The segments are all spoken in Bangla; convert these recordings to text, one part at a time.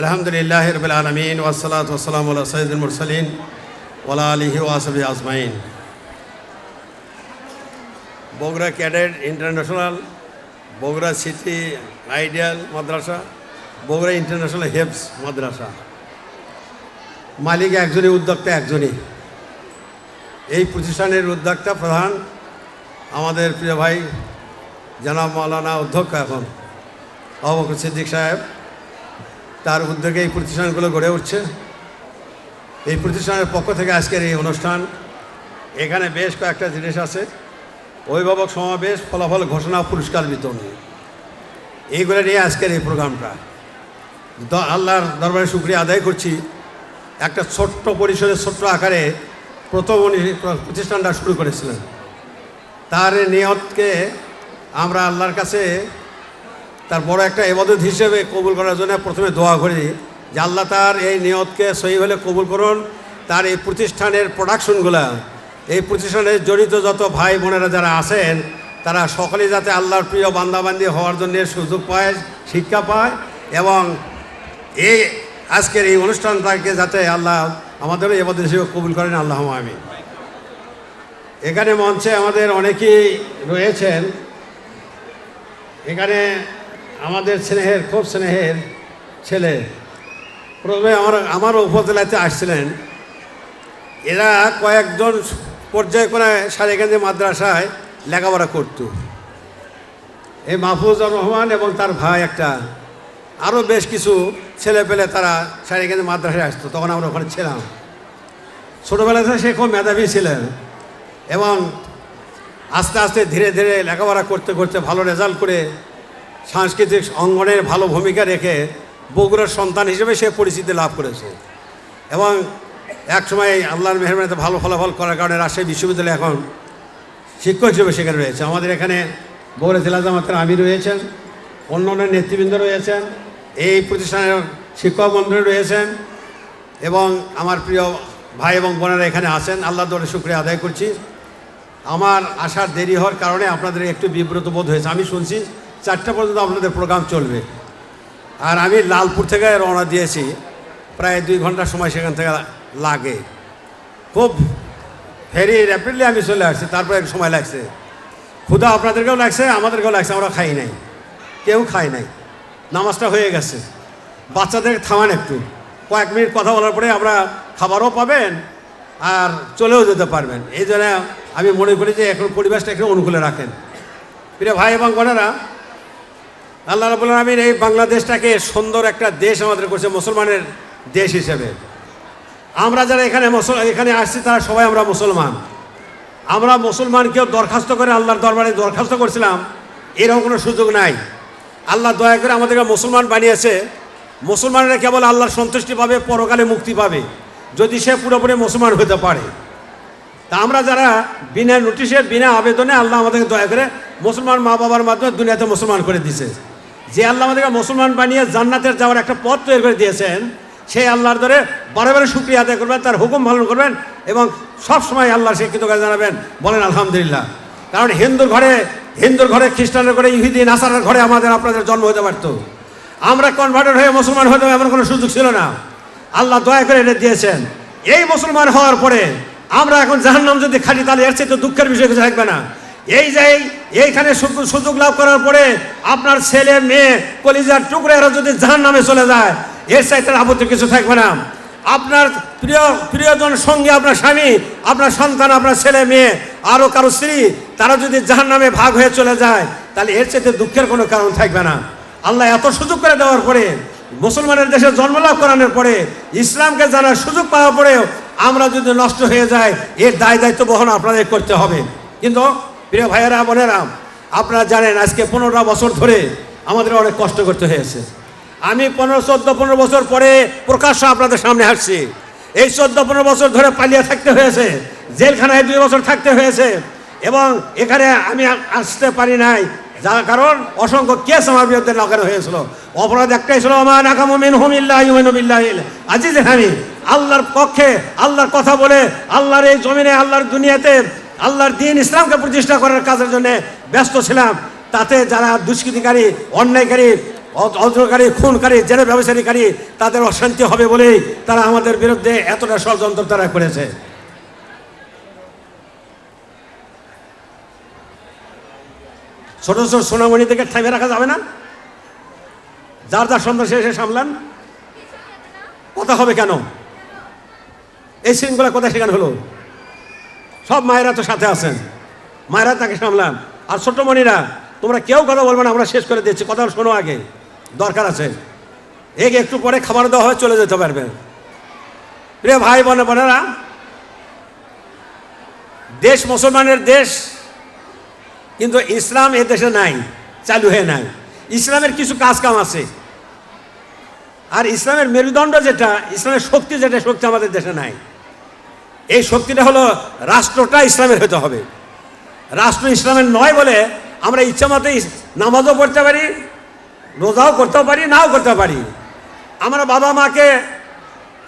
আলহামদুলিল্লাহ রবিল আলমিন ওয়াসালাত ওসালাম সৈয়দুল মুরসালিন ওলা আলিহি ওয়াসবি আজমাইন। Bogura cadet international, Bogura city ideal madrasa, Bogura international হেপস মাদ্রাসা। মালিক একজনই, উদ্যোক্তা একজনই। এই প্রতিষ্ঠানের উদ্যোক্তা প্রধান আমাদের প্রিয় ভাই জনাব মৌলানা অধ্যক্ষ এখন অবকর সিদ্দিক সাহেব। তার উদ্যোগে এই প্রতিষ্ঠানগুলো গড়ে উঠছে। এই প্রতিষ্ঠানের পক্ষ থেকে আজকের এই অনুষ্ঠান। এখানে বেশ কয়েকটা জিনিস আছে। অভিভাবক সমাবেশ ফলাফল ঘোষণা, পুরস্কার বিতরণ। এইগুলো নিয়ে আজকের এই প্রোগ্রামটা। আল্লাহর দরবারে শুক্রিয়া আদায় করছি। একটা ছোট্ট পরিসরে, ছোট্ট আকারে প্রথম উনি প্রতিষ্ঠানটা শুরু করেছিলেন। তার নিয়তকে আমরা আল্লাহর কাছে তার বড় একটা এবাদত হিসেবে কবুল করার জন্য প্রথমে দোয়া করি, যে আল্লাহ তার এই নিয়তকে সহি হলে কবুল করুন। তার এই প্রতিষ্ঠানের প্রোডাকশনগুলো এই প্রতিষ্ঠানে জড়িত যত ভাই বোনেরা যারা আছেন, তারা সকলে যাতে আল্লাহর প্রিয় বান্দাবান্দি হওয়ার জন্য সুযোগ পায়, শিক্ষা পায় এবং এই আজকের এই অনুষ্ঠানটাকে যাতে আল্লাহ আমাদেরও এবাদত হিসেবে কবুল করেন, আল্লাহ আমি এখানে মঞ্চে আমাদের অনেকেই রয়েছেন। এখানে আমাদের স্নেহের, খুব স্নেহের ছেলে। প্রথমে আমার আমারও উপজেলাতে আসছিলেন। এরা কয়েকজন পর্যায়ে করে সারেকান্দি মাদ্রাসায় লেখাপড়া করত। এই মাহফুজুর রহমান এবং তার ভাই একটা। আরও বেশ কিছু ছেলে পেলে তারা সারেকান্দি মাদ্রাসায় আসতো, তখন আমরা ওখানে ছিলাম। ছোটোবেলা থেকে সে খুব মেধাবী ছিলেন এবং আস্তে আস্তে ধীরে ধীরে লেখাপড়া করতে করতে ভালো রেজাল্ট করে সাংস্কৃতিক অঙ্গনের ভালো ভূমিকা রেখে বগুড়ার সন্তান হিসেবে সে পরিচিতি লাভ করেছে। এবং একসময় আল্লাহর মেহরবানিতে ভালো ফলাফল করার কারণে রাজশাহী বিশ্ববিদ্যালয় এখন শিক্ষক হিসেবে সেখানে রয়েছে। আমাদের এখানে বগুড়া জেলা জামাতের আমি রয়েছেন, অন্য অন্য নেতৃবৃন্দ রয়েছেন, এই প্রতিষ্ঠানের শিক্ষক মন্ডলী রয়েছেন এবং আমার প্রিয় ভাই এবং বোনেরা এখানে আছেন। আল্লাহ দলে শুক্রিয়া আদায় করছি। আমার আসার দেরি হওয়ার কারণে আপনাদের একটু বিব্রত বোধ হয়েছে। আমি শুনছি চারটা পর্যন্ত আপনাদের প্রোগ্রাম চলবে। আর আমি লালপুর থেকে রওনা দিয়েছি, প্রায় দুই ঘণ্টা সময় সেখান থেকে লাগে। খুব ভেরি র্যাপিডলি আমি চলে আসছি, তারপরে একটু সময় লাগছে। ক্ষুধা আপনাদেরকেও লাগছে, আমাদেরকেও লাগছে, আমরা খাই নাই। কেউ খাই নাই। নামাজটা হয়ে গেছে। বাচ্চাদের থামান একটু। কয়েক মিনিট কথা বলার পরে আমরা খাবারও পাবেন আর চলেও যেতে পারবেন। এই জন্য আমি মনে করি যে এখন পরিবেশটা একটু অনুকূলে রাখেন। প্রিয় ভাই এবং বোনেরা আল্লাহ রাবুল আলমিন এই বাংলাদেশটাকে সুন্দর একটা দেশ আমাদের করছে, মুসলমানের দেশ হিসেবে। আমরা যারা এখানে এখানে আসছি, তারা সবাই আমরা মুসলমান। আমরা মুসলমানকেও দরখাস্ত করে আল্লাহর দরবারে দরখাস্ত করছিলাম, এরকম কোনো সুযোগ নাই। আল্লাহ দয়া করে আমাদেরকে মুসলমান বানিয়েছে। মুসলমানেরা কেবল আল্লাহর সন্তুষ্টি পাবে, পরকালে মুক্তি পাবে, যদি সে পুরোপুরি মুসলমান হতে পারে। তা আমরা যারা বিনা নোটিশে, বিনা আবেদনে আল্লাহ আমাদেরকে দয়া করে মুসলমান মা বাবার মাধ্যমে দুনিয়াতে মুসলমান করে দিয়েছে যে আল্লাহ আমাদেরকে মুসলমান বানিয়ে জান্নাতের যাওয়ার একটা পথ তৈরি করে দিয়েছেন, সেই আল্লাহর ধরে বারে বারে শুক্রিয়া আদায় করবেন, তার হুকুম পালন করবেন এবং সব সময় আল্লাহ সে কৃতজ্ঞতা জানাবেন। বলেন, আলহামদুলিল্লাহ। কারণ হিন্দুর ঘরে হিন্দুর ঘরে খ্রিস্টানের ঘরে, ইহুদি, নাসারের ঘরে আমাদের, আপনাদের জন্ম হতে পারত। আমরা কনভার্টেড হয়ে মুসলমান হতে এমন কোনো সুযোগ ছিল না। আল্লাহ দয়া করে এটা দিয়েছেন। এই মুসলমান হওয়ার পরে আমরা এখন জাহান্নাম যদি খালি তাহলে এর চেয়ে তো দুঃখের বিষয় কিছু থাকবে না। এই যে এই- এইখানে সুযোগ লাভ করার পরে আপনার ছেলে, মেয়ে, কলিজার টুকরে এরা যদি জাহান নামে চলে যায়, এর চাইতে আপত্তি কিছু থাকবে না। আপনার প্রিয় প্রিয়জন সঙ্গে, আপনার স্বামী, আপনার সন্তান, আপনার ছেলে, মেয়ে আরও কারও স্ত্রী, তারা যদি জাহান নামে ভাগ হয়ে চলে যায়, তাহলে এর চাইতে দুঃখের কোনো কারণ থাকবে না। আল্লাহ এত সুযোগ করে দেওয়ার পরে, মুসলমানের দেশে জন্মলাভ করানোর পরে, ইসলামকে জানার সুযোগ পাওয়ার পরেও আমরা যদি নষ্ট হয়ে যাই, এর দায় দায়িত্ব বহন আপনাদের করতে হবে। কিন্তু প্রিয় ভাইয়েরা, বোনেরা, আপনারা জানেন আজকে পনেরোটা বছর ধরে আমাদের অনেক কষ্ট করতে হয়েছে। আমি পনেরো, চোদ্দ, পনেরো বছর পরে প্রকাশ্য আপনাদের সামনে আসছি। এই চোদ্দ, পনেরো বছর ধরে পালিয়ে থাকতে হয়েছে, জেলখানায় দুই বছর থাকতে হয়েছে এবং এখানে আমি আসতে পারি নাই। যার কারণ অসংখ্য কেস আমার বিরুদ্ধে লাগানো হয়েছিল। অপরাধ একটাই ছিল আমার নাকামিন হুমিল্লাহ ইউমিনুবিল্লাহ আজিজ হামি আল্লাহর পক্ষে আল্লাহর কথা বলে আল্লাহর এই জমিনে, আল্লাহর দুনিয়াতে আল্লাহর দিন ইসলামকে প্রতিষ্ঠা করার কাজের জন্য ব্যস্ত ছিলাম। তাতে যারা দুষ্কৃতিকারী, অন্যায়কারী অর্জনকারী খুনকারী, জেলে ব্যবসায়ীকারী, তাদের অশান্তি হবে বলেই তারা আমাদের বিরুদ্ধে এতটা ষড়যন্ত্র তারা করেছে। ছোট ছোট সোনামণি থেকে থামে রাখা যাবে না? যার যার সন্তান সে এসে সামলান। কথা হবে কেন? এই শৃঙ্খলা কোথায় সেখানে হলো? সব মায়েরা তো সাথে আছেন। মায়েরা তাকে সামলান। আর ছোট মণিরা, তোমরা কেউ কথা বলবে না, আমরা শেষ করে দিচ্ছি। কথা শোনো আগে। দরকার আছে। একে একটু পরে খাবার দেওয়া হবে চলে যেতে পারবে। রে ভাই বোনে বোনেরা, দেশ মুসলমানের দেশ, কিন্তু ইসলাম এ দেশে নাই, চালু হয়ে নাই। ইসলামের কিছু কাজ কাম আছে। আর ইসলামের মেরুদণ্ড যেটা, ইসলামের শক্তি যেটা, শক্তি আমাদের দেশে নাই। এই শক্তিটা হলো রাষ্ট্রটা ইসলামের হতে হবে। রাষ্ট্র ইসলামের নয় বলে আমরা ইচ্ছা মতো নামাজও পড়তে পারি, রোজাও করতেও পারি, নাও করতে পারি। আমরা বাবা মাকে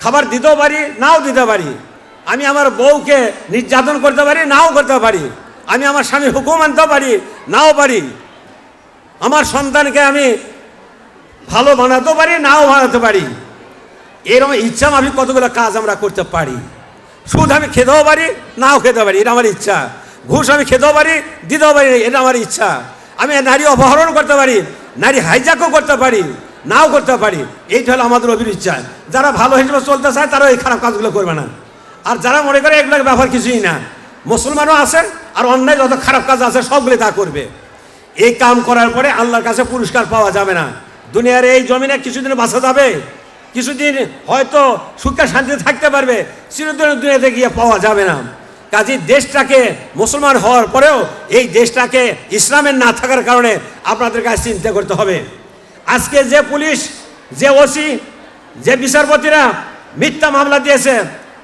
খাবার দিতেও পারি, নাও দিতে পারি। আমি আমার বউকে নির্যাতন করতে পারি, নাও করতে পারি। আমি আমার স্বামী হুকুম আনতেও পারি, নাও পারি। আমার সন্তানকে আমি ভালো বানাতেও পারি, নাও বানাতে পারি। এরকম ইচ্ছা আমি কতগুলো কাজ আমরা করতে পারি। সুদ আমি খেতেও পারি, নাও খেতে পারি, এটা আমার ইচ্ছা। ঘুষ আমি খেতেও পারি, দিতেও পারি, এটা আমার ইচ্ছা। আমি নারী অপহরণ করতে পারি, নারী হাইজাকও করতে পারি, নাও করতে পারি, এইটা হলো আমাদের অভিরুচ্ছা যারা ভালো হিসেবে চলতে চায়, তারা এই খারাপ কাজগুলো করবে না। আর যারা মনে করে এগুলোর ব্যাপার কিছুই না, মুসলমানও আছে, আর অন্যায় যত খারাপ কাজ আছে, সবগুলি তা করবে। এই কাম করার পরে আল্লাহর কাছে পুরস্কার পাওয়া যাবে না। দুনিয়ার এই জমিনে কিছুদিন বাঁচা যাবে কিছুদিন হয়তো সুখে শান্তিতে থাকতে পারবে, চিরদিনের দুনিয়াতে গিয়ে পাওয়া যাবে না। কাজী দেশটাকে মুসলমান হওয়ার পরেও এই দেশটাকে ইসলামের না থাকার কারণে আপনাদের কাছে চিন্তা করতে হবে। আজকে যে পুলিশ, যে ওসি, যে বিচারপতিরা মিথ্যা মামলা দিয়েছে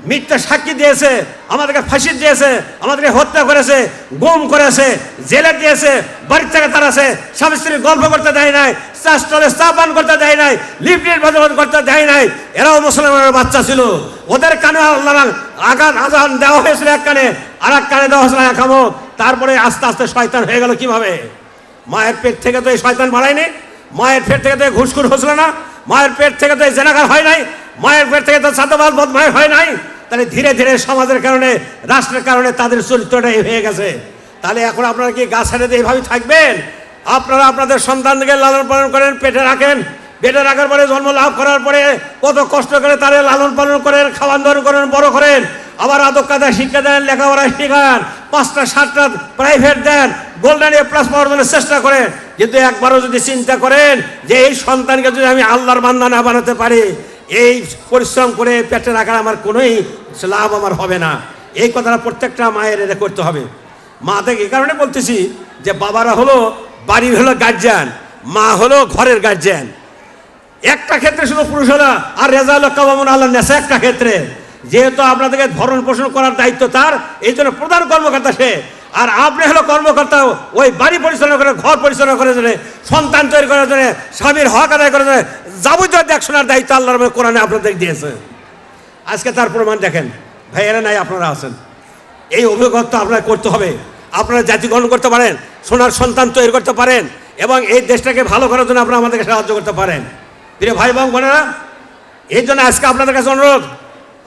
মিথ্যা সাক্ষী দিয়েছে, আমাদেরকে ফাঁসি দিয়েছে, আমাদেরকে হত্যা করেছে, গুম করেছে, জেলে দিয়েছে, বাড়ির থেকে তারাছে স্বামী স্ত্রী গল্প করতে দেয় নাই চা স্টলে চা করতে দেয় নাই লিফটের বাজাবাদ করতে দেয় নাই, এরাও মুসলমানের বাচ্চা ছিল। ওদের কানে আল্লাহ আঘাত, আজান দেওয়া হয়েছিল এক কানে আর এক কানে দেওয়া হয়েছিল এক তারপরে আস্তে আস্তে শয়তান হয়ে গেল কীভাবে? মায়ের পেট থেকে তো এই শয়তান বাড়ায়নি মায়ের পেট থেকে তো ঘুষখুর হচ্ছিল না, মায়ের পেট থেকে তো এই জেনাকার হয় নাই মায়ের পেট থেকে তো সাদাবাদ বদমায় হয় নাই। তাহলে ধীরে ধীরে সমাজের কারণে, রাষ্ট্রের কারণে তাদের চরিত্রটা এই হয়ে গেছে। তাহলে এখন আপনারা কি গা ছেড়ে দিয়ে এইভাবে থাকবেন? আপনারা আপনাদের সন্তানকে লালন পালন করেন, পেটে রাখেন। পেটে রাখার পরে জন্ম লাভ করার পরে কত কষ্ট করে তাদের লালন পালন করেন, খাওয়ান দাওয়ান করেন, বড় করেন। আবার আদব কাদা শিক্ষা দেন, লেখাপড়া শেখান, পাঁচটা, সাতটা প্রাইভেট দেন গোল্ডেন এ প্লাস পাওয়ার জন্য চেষ্টা করেন। কিন্তু একবারও যদি চিন্তা করেন যে এই সন্তানকে যদি আমি আল্লাহর বান্দা না বানাতে পারি এই পরিশ্রম করে পেটে রাখার আমার কোনোই লাভ আমার হবে না। এই কথাটা প্রত্যেকটা মায়ের এটা করতে হবে। মা থেকে এই কারণে বলতেছি যে বাবারা হলো বাড়ির হলো গার্জিয়ান মা হলো ঘরের গার্জিয়ান একটা ক্ষেত্রে শুধু পুরুষ হলো আর রেজাউল কামামুন আল্লাহ নেশা একটা ক্ষেত্রে। যেহেতু আপনাদেরকে ভরণ পোষণ করার দায়িত্ব তার, এই জন্য প্রধান কর্মকর্তা সে। আর আপনি হলো কর্মকর্তা, ওই বাড়ি পরিচালনা করে, ঘর পরিচালনা করার জন্য, সন্তান তৈরি করার জন্য, স্বামীর হক আদায় করার জন্য যাবতীয় দেখশোনার দায়িত্ব আল্লাহর কোরআনে আপনাদের দিয়েছে। আজকে তার প্রমাণ দেখেন। ভাইয়েরা নাই, আপনারা আছেন। এই অভিজ্ঞতা আপনার করতে হবে। আপনারা জাতি গ্রহণ করতে পারেন, সোনার সন্তান তৈরি করতে পারেন, এবং এই দেশটাকে ভালো করার জন্য আপনারা আমাদেরকে সাহায্য করতে পারেন। প্রিয় ভাই, বোন, বোনেরা এই জন্য আজকে আপনাদের কাছে অনুরোধ,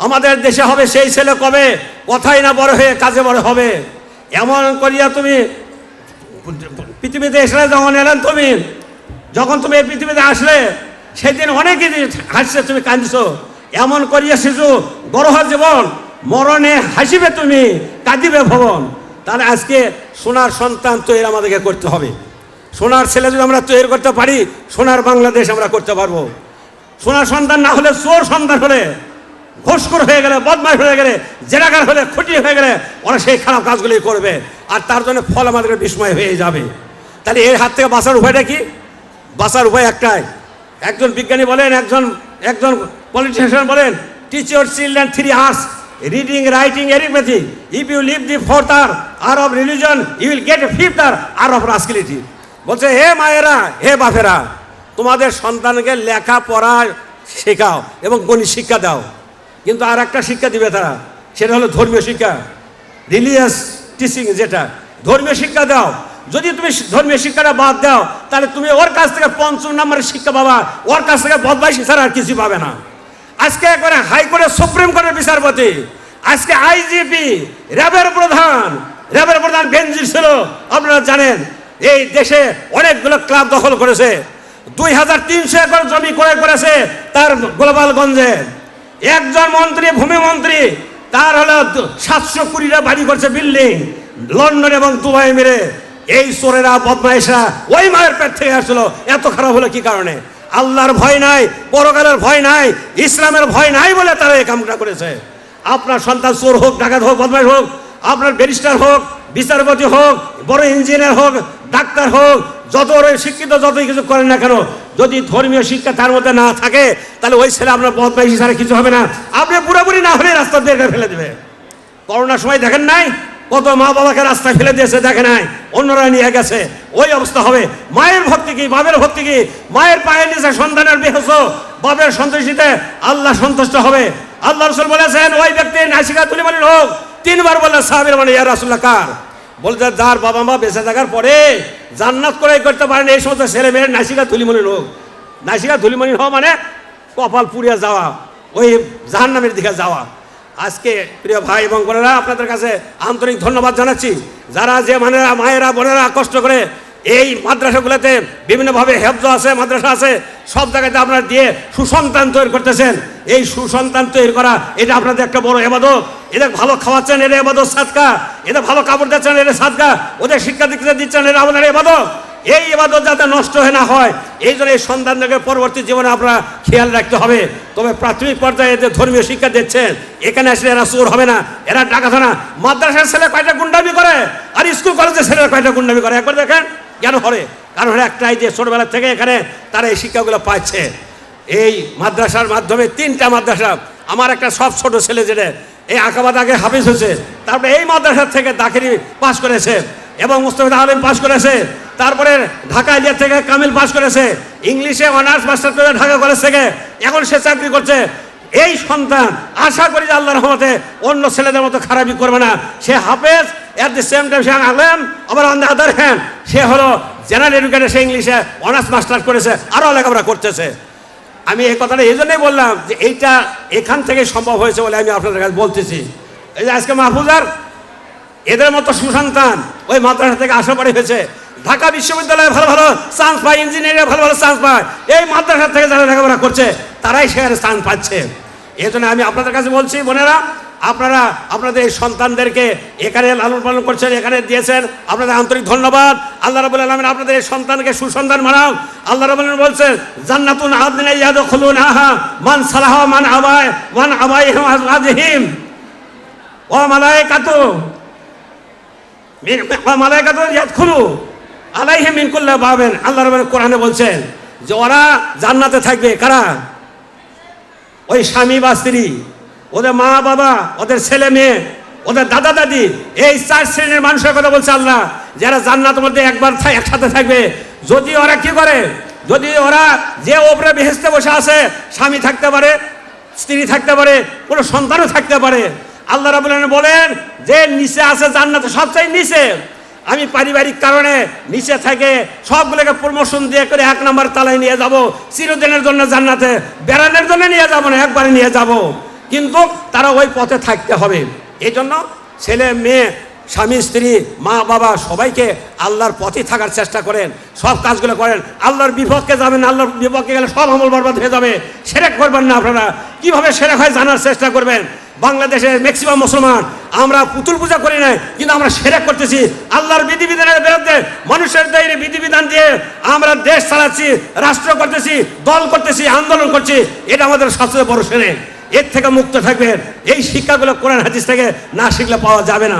আমাদের দেশে হবে সেই ছেলে কবে? কথাই না বড় হয়ে কাজে বড় হবে। এমন করিয়া তুমি পৃথিবীতে এসে যখন এলেন তুমি, যখন তুমি এই পৃথিবীতে আসলে, সেদিন অনেকে হাসছে, তুমি কাঁদছো। এমন করিয়া শিশু, গরহ জীবন, মরণে হাসিবে তুমি, কাঁদিবে ভবন তাহলে আজকে সোনার সন্তান তৈরি আমাদেরকে করতে হবে। সোনার ছেলে যদি আমরা তৈরি করতে পারি, সোনার বাংলাদেশ আমরা করতে পারব। সোনার সন্তান না হলে চোর সন্তান হলে ঘোষখোর হয়ে গেলে বদমাশ হয়ে গেলে জেরাগার হলে খুঁটি হয়ে গেলে ওরা সেই খারাপ কাজগুলি করবে। আর তার জন্য ফল আমাদের বিস্ময় হয়ে যাবে। তাহলে এর হাত থেকে বাঁচার উপায়টা কি? বাঁচার উপায় একটাই। একজন বিজ্ঞানী বলেন, একজন একজন পলিটিশিয়ান বলেন teach your children three R's reading writing arithmetic if you leave the fourth R R of religion you will get a fifth R R of rascality বলছে, হে মায়েরা, হে বাপেরা, তোমাদের সন্তানকে লেখা লেখাপড়া শেখাও এবং গণিত শিক্ষা দাও। কিন্তু আর একটা শিক্ষা দিবে তারা, সেটা হলো ধর্মীয় শিক্ষা। রিলিজিয়াস টিচিং যেটা, ধর্মীয় শিক্ষা দাও। যদি তুমি ধর্মীয় শিক্ষাটা বাদ দাও, তাহলে তুমি ওর কাছ থেকে পঞ্চম নম্বরের শিক্ষা পাবা, ওর কাছ থেকে বদমাইশি ছাড়া আর কিছু পাবে না। আজকে একবারে হাইকোর্টের সুপ্রিম কোর্টের বিচারপতি, আজকে আইজিপি, র্যাবের প্রধান র্যাবের প্রধান বেঞ্জির ছিল, আপনারা জানেন, এই দেশে অনেকগুলো ক্লাব দখল করেছে। দুই হাজার তিনশো একর জমি ক্রয় করেছে তার গোপালগঞ্জে একজন মন্ত্রী, ভূমি মন্ত্রী, তার হলো সাতশো কুড়িটা বাড়ি করছে বিল্ডিং লন্ডন এবং দুবাই মেরে এই চোরেরা, বদমাইশরা, ওই মায়ের পেট থেকে আসছিল এত খারাপ হলো কি কারণে? আল্লাহর ভয় নাই, পরকালের ভয় নাই, ইসলামের ভয় নাই বলে তারা এই কামটা করেছে। আপনার সন্তান চোর হোক, ডাকাত হোক, বদমাইশ হোক, আপনার ব্যারিস্টার হোক, বিচারপতি হোক, বড় ইঞ্জিনিয়ার হোক, ডাক্তার হোক যত বড় শিক্ষিত যতই কিছু করেন না কেন, যদি ধর্মীয় শিক্ষা তার মধ্যে না থাকে, তাহলে ওই ছেলে আপনার বদমাইশি ছাড়া কিছু হবে না। আপনি পুরোপুরি না হলে রাস্তা দিয়ে ফেলে দেবে। করোনার সময় দেখেন নাই? কত মা বাবাকে রাস্তায় ফেলে দিয়েছে, দেখে নাই? অন্যরা নিয়ে গেছে। ওই অবস্থা হবে। মায়ের ভক্তি কি? বাবের ভক্তি কি? মায়ের পায়ে নিচে সন্তানের বেহস বাবের সন্তুষ্টিতে আল্লাহ সন্তুষ্ট হবে। আল্লাহ রসুল বলেছেন, ওই ব্যক্তি নাসিকা তুলি মালির হোক। তিনবার বলে সাহাবির মানে ইয়া রাসুল্লাহ কার? বলতে যার বাবা মা বেঁচে থাকার পরে জান্নাত করে করতে পারেন, এই সমস্ত ছেলে মেয়ের নাসিকা তুলিমলির হোক। নাসিকা তুলিমলির হওয়া মানে কপাল পুড়িয়া যাওয়া, ওই জাহান্নামের দিকে যাওয়া। আজকে প্রিয় ভাই এবং বোনেরা, আপনাদের কাছে আন্তরিক ধন্যবাদ জানাচ্ছি। যারা যে মানেরা, মায়েরা, বোনেরা কষ্ট করে এই মাদ্রাসাগুলোতে বিভিন্নভাবে হেফজ আছে, মাদ্রাসা আছে, সব জায়গাতে আপনারা দিয়ে সুসন্তান তৈরি করতেছেন। এই সুসন্তান তৈরি করা, এটা আপনাদের একটা বড় এবাদত। এদের ভালো খাওয়াচ্ছেন এটা এবাদত সাদকা। এদের ভালো কাপড় দিচ্ছেন এটা সাদকা। ওদের শিক্ষা দিতে দিচ্ছেন এটা আপনার এবাদত। এই এবাদত যাতে নষ্ট হয়ে, না হয়, এই জন্য এই সন্তানদেরকে পরবর্তী জীবনে আপনারা খেয়াল রাখতে হবে। তবে প্রাথমিক পর্যায়ে যে ধর্মীয় শিক্ষা দিচ্ছেন, এখানে আসলে এরা চোর হবে না, এরা ডাকাত না। মাদ্রাসার ছেলে কয়টা গুন্ডামি করে, আর স্কুল কলেজের ছেলেরা কয়টা গুন্ডামি করে? একবার দেখেন। কেন করে কারণ একটাই যে ছোটবেলা থেকে এখানে তারা এই শিক্ষাগুলো পাচ্ছে। এই মাদ্রাসার মাধ্যমে তিনটা মাদ্রাসা, আমার একটা সব ছোট ছেলে যেটা, এই আঁকাবাদ আগে হাফিজ হয়েছে, তারপরে এই মাদ্রাসার থেকে দাখিরি পাশ করেছে এবং মুস্তফিদ আলম পাশ করেছে, তারপরে ঢাকা ইলিয়া থেকে কামিল পাশ করেছে, ইংলিশে, অনার্স মাস্টার করে ঢাকা কলেজ থেকে এখন সে চাকরি করছে। এই সন্তান আশা করি যে আল্লাহ রহমতে অন্য ছেলেদের মতো খারাপই করবে না। সে হাফেজ অ্যাট দি সেম টাইম সে আলেম আবার অন দ্য আদার হ্যান্ড সে হলো জেনারেল এডুকেটর সে ইংলিশে অনার্স মাস্টার করেছে আরও লেখাপড়া করতেছে। আমি এই কথাটা এই জন্যই বললাম যে এইটা এখান থেকে সম্ভব হয়েছে বলে আমি আপনাদের কাছে বলতেছি। এই যে আজকে মাহফুজার, এদের মতো সুসন্তান ওই মাদ্রাসা থেকে আশা পড়ে হয়েছে। ঢাকা বিশ্ববিদ্যালয়ে ভালো ভালো চান্স পায় ইঞ্জিনিয়ারিং ভালো ভালো চান্স পায়। এই মাদ্রাসা থেকে যারা লেখাপড়া করছে, তারাই সেখানে চান্স পাচ্ছে। এই জন্য আমি আপনাদের কাছে বলছি, বোনেরা আপনারা, আপনাদের এই সন্তানদেরকে এখানে লালন পালন করছেন, এখানে দিয়েছেন। আপনাদের আন্তরিক ধন্যবাদ। আল্লাহ রাবুল আলমিন আপনাদের এই সন্তানকে সুসন্তান মানাও আল্লাহ রাবুল বলছেন, জান্নাতুন আদিন ইয়াদ খুলুন আহা মান সালাহ মান আবায় মান আবাই আজহিম ও মালায় কাতু মালাইকাত ইয়াদখুলু আলাইহিম মিন কুল্লি বাবিন। আল্লাহ রাব্বুল কোরআনে বলছেন যে ওরা জান্নাতে থাকবে। কারা? ওই স্বামী বা স্ত্রী। ওদের মা বাবা, ওদের ছেলে মেয়ে, ওদের দাদা দাদি, এই চার শ্রেণির মানুষের কথা বলছে আল্লাহ। যারা জান্নাতের মধ্যে একবার একসাথে থাকবে, যদি ওরা কি করে? যদি ওরা যে ওপরে বেহেস্তে বসে আছে, স্বামী থাকতে পারে, স্ত্রী থাকতে পারে, কোনো সন্তানও থাকতে পারে। আল্লাহ রাবুল বলেন, যে নিচে আছে জান্নাতে, সবচেয়ে নিচে। আমি পারিবারিক কারণে নিচে থেকে সবগুলোকে প্রমোশন দিয়ে করে এক নম্বর তালায় নিয়ে যাব, চিরদিনের জন্য জান্নাতে, বেড়ানোর জন্য নিয়ে যাব না, একবারে নিয়ে যাব। কিন্তু তারা ওই পথে থাকতে হবে। এই জন্য ছেলে, মেয়ে, স্বামী, স্ত্রী, মা, বাবা সবাইকে আল্লাহর পথে থাকার চেষ্টা করেন। সব কাজগুলো করেন। আল্লাহর বিপক্ষে যাবেন, আল্লাহর বিপক্ষে গেলে সব আমল বরবাদ হয়ে যাবে। সেরেক করবেন না আপনারা। কীভাবে সেরেক হয় জানার চেষ্টা করবেন? বাংলাদেশের ম্যাক্সিমাম মুসলমান। আমরা পুতুল পূজা করি না কিন্তু আমরা সেরেক করতেছি। আল্লাহর বিধিবিধানের বিরুদ্ধে মানুষের তৈরি বিধিবিধান দিয়ে আমরা দেশ চালাচ্ছি, রাষ্ট্র করতেছি, দল করতেছি, আন্দোলন করছি। এটা আমাদের সবচেয়ে বড় সেরে এর থেকে মুক্ত থাকবেন। এই শিক্ষাগুলো কোরআন হাদিস থেকে না শিখলে পাওয়া যাবে না।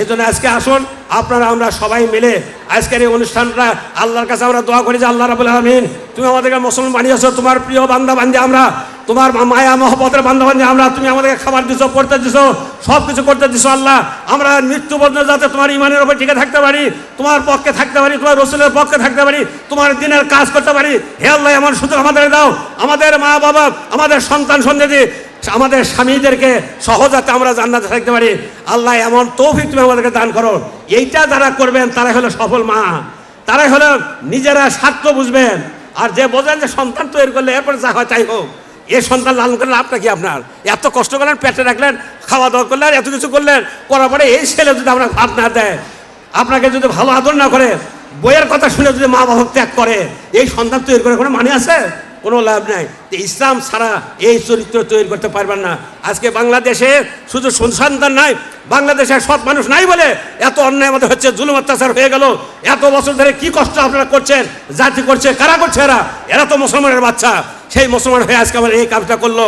এই জন্য আজকে আসুন, আপনারা, আমরা সবাই মিলে আজকের এই অনুষ্ঠানটা আল্লাহর কাছে আমরা দোয়া করি যে আল্লাহ রাবুল আলমিন, তুমি আমাদেরকে মুসলমান বানিয়েছো, তোমার প্রিয় বান্দা বান্ধে আমরা, তোমার মায়া, মহব্বতের বান্ধা আমরা, তুমি আমাদেরকে খাবার দিছো, পড়তে দিছো সব কিছু করতে দিছো আল্লাহ। আমরা মৃত্যু পর্যন্ত যাতে তোমার ইমানের উপর টিকে থাকতে পারি, তোমার পক্ষে থাকতে পারি, তোমার রসুলের পক্ষে থাকতে পারি, তোমার দিনের কাজ করতে পারি। হে আল্লাহ, এমন সুযোগ আমাদের দাও। আমাদের মা বাবা আমাদের সন্তান সন্ততি আমাদের স্বামীদেরকে সহজাতে আমরা জান্নাতে থাকতে পারি। আল্লাহ এমন তৌফিক তুমি আমাদেরকে দান করো। এইটা যারা করবেন তারা হলো সফল মা। তারাই হলো নিজেরা স্বার্থ বুঝবেন। আর যে বোঝেন যে সন্তান তৈরি করলে এরপরে যা হয় তাই হোক। এই সন্তান লালন করলে লাভটা কি আপনার? এত কষ্ট করলেন, পেটে রাখলেন, খাওয়া দাওয়া করলেন, এত কিছু করলেন, করার পরে এই ছেলে যদি আপনার ভাত না দেয়, আপনাকে যদি ভালো আদর না করে, বইয়ের কথা শুনে যদি মা বাবা ত্যাগ করে, এই সন্তান তৈরি করে কোনো মানে আছে? কোনো লাভ নাই। ইসলাম ছাড়া এই চরিত্র তৈরি করতে পারবেন না। আজকে বাংলাদেশে শুধু সন্তান নাই, বাংলাদেশের সৎ মানুষ নাই বলে এত অন্যায় আমাদের হচ্ছে, জুলুম অত্যাচার হয়ে গেল। এত বছর ধরে কি কষ্ট আপনারা করছেন, জাতি করছে, কারা করছে এরা? এরা তো মুসলমানের বাচ্চা। সেই মুসলমান হয়ে আজকে আমার এই কাজটা করল।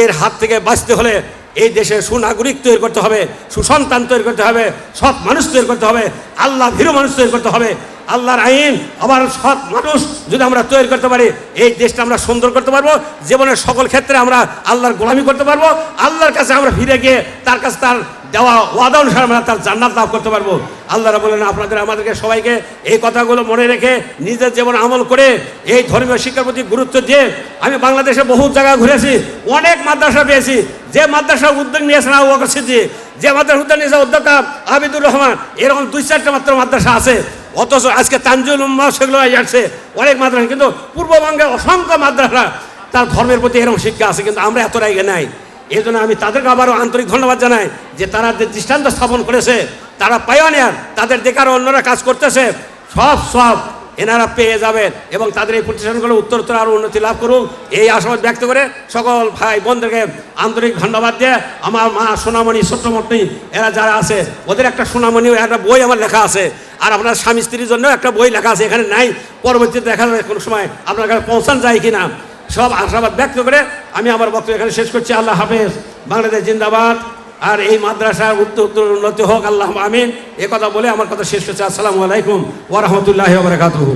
এর হাত থেকে বাঁচতে হলে এই দেশে সুনাগরিক তৈরি করতে হবে, সুসন্তান তৈরি করতে হবে, সৎ মানুষ তৈরি করতে হবে, আল্লাহ ভীরু মানুষ তৈরি করতে হবে। আল্লাহর আইন আবার সৎ মানুষ যদি আমরা তৈরি করতে পারি, এই দেশটা আমরা সুন্দর করতে পারব, জীবনের সকল ক্ষেত্রে আমরা আল্লাহর গোলামি করতে পারব, আল্লাহর কাছে আমরা ফিরে গিয়ে তার কাছে তার দেওয়া ওয়াদা অনুসারে আমরা তার জান্নাত লাভ করতে পারব। আল্লাহরা বলেন আপনাদের, আমাদেরকে সবাইকে এই কথাগুলো মনে রেখে নিজের জীবন আমল করে এই ধর্মীয় শিক্ষার প্রতি গুরুত্ব দিয়ে আমি বাংলাদেশে বহু জায়গায় ঘুরেছি, অনেক মাদ্রাসা পেয়েছি। যে মাদ্রাসা উদ্যোগ নিয়েছেন আবু বকর যে মাদ্রাসা উদ্যোগ নিয়েছে উদ্যোক্তা আবিদুর রহমান, এরকম দুই চারটা মাত্র মাদ্রাসা আছে। অথচ আজকে তানজুল উম্মা সেগুলো যাচ্ছে। অনেক মাদ্রাসা, কিন্তু পূর্ববঙ্গে অসংখ্য মাদ্রাসা তার ধর্মের প্রতি এরকম শিক্ষা আছে, কিন্তু আমরা এত রাইগে নাই। এই জন্য আমি তাদেরকে আবারও আন্তরিক ধন্যবাদ জানাই যে তারা যে দৃষ্টান্ত স্থাপন করেছে, তারা পায়োনিয়ার তাদের দেখার অন্যরা কাজ করতেছে, সব সব এনারা পেয়ে যাবেন এবং তাদের এই প্রতিষ্ঠানগুলো উত্তর উত্তর আরও উন্নতি লাভ করুক এই আশাবাদ ব্যক্ত করে সকল ভাই বোনদেরকে আন্তরিক ধন্যবাদ দিয়ে আমার মা সোনামণি ছোট্টমণি এরা যারা আছে, ওদের একটা সোনামণি একটা বই আমার লেখা আছে। আর আপনার স্বামী স্ত্রীর জন্য একটা বই লেখা আছে, এখানে নাই। পরবর্তীতে দেখা যাবে কোনো সময় আপনার কাছে পৌঁছান যায় কিনা। সব আশাবাদ ব্যক্ত করে আমি আমার বক্তব্য এখানে শেষ করছি। আল্লাহ হাফেজ। বাংলাদেশ জিন্দাবাদ। আর এই মাদ্রাসার উত্তর উত্তর উন্নতি হোক, আল্লাহ আমিন। এ কথা বলে আমার কথা শেষ হচ্ছে। আসসালামু আলাইকুম ওরহমতুল্লাহ বারকাতুহু।